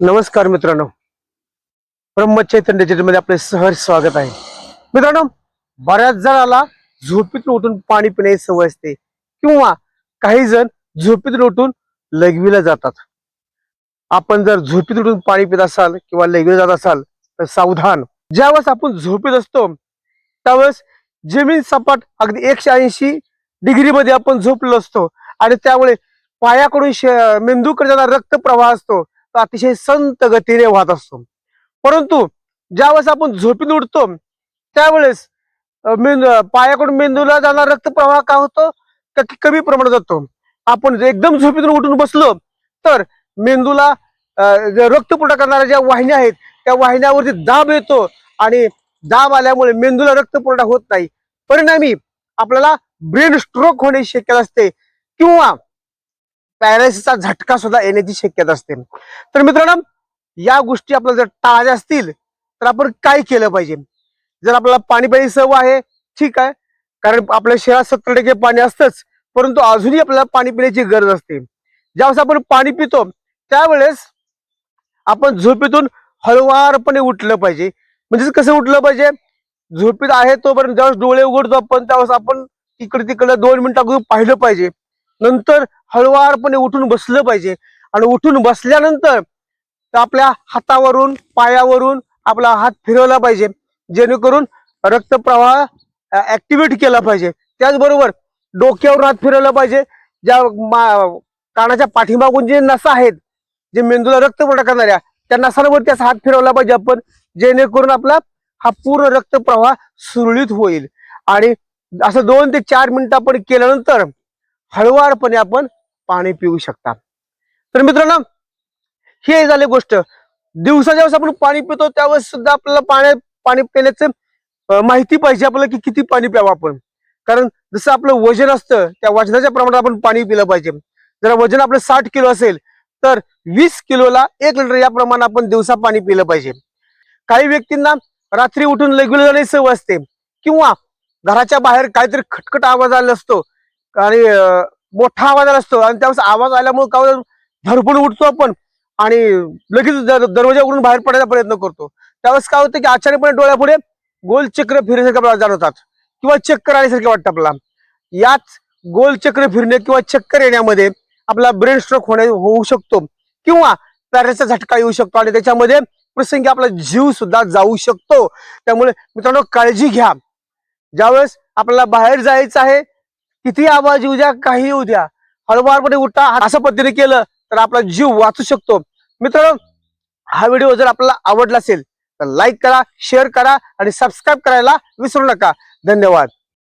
नमस्कार मित्रांनो. ब्रह्मचैतन्यमध्ये आपले सहर्ष स्वागत आहे. मित्रांनो बऱ्याच जणाला झोपेतून उठून पाणी पिण्याची सवय असते किंवा काही जण झोपेतून उठून लघवीला जातात. आपण जर झोपेत उठून पाणी पित असाल किंवा लघवीला जात असाल तर सावधान. ज्यावेळेस आपण झोपेत असतो त्यावेळेस जमीन सपाट अगदी एकशे ऐंशी डिग्री मध्ये आपण झोपलो असतो आणि त्यामुळे पायाकडून मेंदूकडे जाणारा रक्त प्रवाह असतो. तो अतिशय संत गतीने वाहत असतो. परंतु ज्यावेळेस आपण झोपीत उठतो त्यावेळेस मेंदू पायाकडून मेंदूला जाणारा रक्तप्रवाह का होतो? तर कमी प्रमाणात जातो. आपण जर एकदम झोपीतून उठून बसलो तर मेंदूला रक्तपुरवठा करणाऱ्या ज्या वाहिन्या आहेत त्या वाहिन्यावरती दाब येतो आणि दाब आल्यामुळे मेंदूला रक्तपुरवठा होत नाही. परिणामी आपल्याला ब्रेन स्ट्रोक होण्याची शक्यता असते किंवा पॅरालिसिसचा झटका सुद्धा येण्याची शक्यता असते. तर मित्रांनो या गोष्टी आपल्याला जर टाळायच्या असतील तर आपण काय केलं पाहिजे? जर आपल्याला पाणी प्यायची सवय आहे ठीक आहे. कारण आपल्या शहरात सत्तर टक्के पाणी असतंच परंतु अजूनही आपल्याला पाणी पिण्याची गरज असते. ज्यावेळेस आपण पाणी पितो त्यावेळेस आपण झोपेतून हळुवारपणे उठलं पाहिजे. म्हणजेच कसं उठलं पाहिजे? झोपेत आहे तोपर्यंत ज्यावेळेस डोळे उघडतो आपण त्यावेळेस आपण इकडे तिकडे दोन मिनिटं अगोदर पाहिलं पाहिजे. नंतर हळुवारपणे उठून बसलं पाहिजे. आणि उठून बसल्यानंतर तर आपल्या हातावरून पायावरून आपला हात फिरवला पाहिजे. जेणेकरून रक्तप्रवाह ऍक्टिव्हेट केला पाहिजे. त्याचबरोबर डोक्यावरून हात फिरवला पाहिजे. ज्या मा- कानाच्या पाठीमागून जे नसा आहेत जे मेंदूला रक्त करणाऱ्या त्या नसांवर त्याचा हात फिरवला पाहिजे आपण. जेणेकरून आपला हा पूर्ण रक्तप्रवाह सुरळीत होईल. आणि असं दोन ते चार मिनिटं आपण केल्यानंतर हळुवारपणे आपण पाणी पिऊ शकता तर मित्रांनो हे झाले गोष्ट. दिवसा ज्यावेळेस आपण पाणी पितो त्यावेळेस सुद्धा आपल्याला पाण्या पाणी पिण्याचं माहिती पाहिजे आपल्याला की किती पाणी प्यावं आपण. कारण जसं आपलं वजन असतं त्या वजनाच्या प्रमाणात आपण पाणी पिलं पाहिजे. जर वजन आपलं साठ किलो असेल तर वीस किलोला एक लिटर या प्रमाणात आपण दिवसा पाणी पिलं पाहिजे. काही व्यक्तींना रात्री उठून लगुल सवय असते. किंवा घराच्या बाहेर काहीतरी खटखट आवाज आला असतो. आणि मोठा आवाज आला असतो. आणि त्यावेळेस आवाज आल्यामुळे काय होतं, धडपड उठतो आपण. आणि लगेच दरवाजा उघडून बाहेर पडायचा प्रयत्न करतो. त्यावेळेस काय होतं की अचानकपणे डोळ्यापुढे गोल चक्र फिरण्यासारखे जाणवतात. किंवा चक्कर आल्यासारखे वाटतं आपल्याला. याच गोल चक्र फिरणे किंवा चक्कर येण्यामध्ये आपला ब्रेन स्ट्रोक होणे होऊ शकतो. किंवा पॅरेसचा झटका येऊ शकतो. आणि त्याच्यामध्ये प्रसंगी आपला जीव सुद्धा जाऊ शकतो. त्यामुळे मित्रांनो काळजी घ्या. ज्यावेळेस आपल्याला बाहेर जायचं आहे किती आवाज येऊ द्या काही येऊ द्या. हळुवारपणे उठा अशा पद्धतीने केलं तर आपला जीव वाचू शकतो. मित्रांनो हा व्हिडिओ जर आपल्याला आवडला असेल तर लाईक करा शेअर करा आणि सबस्क्राईब करायला विसरू नका. धन्यवाद.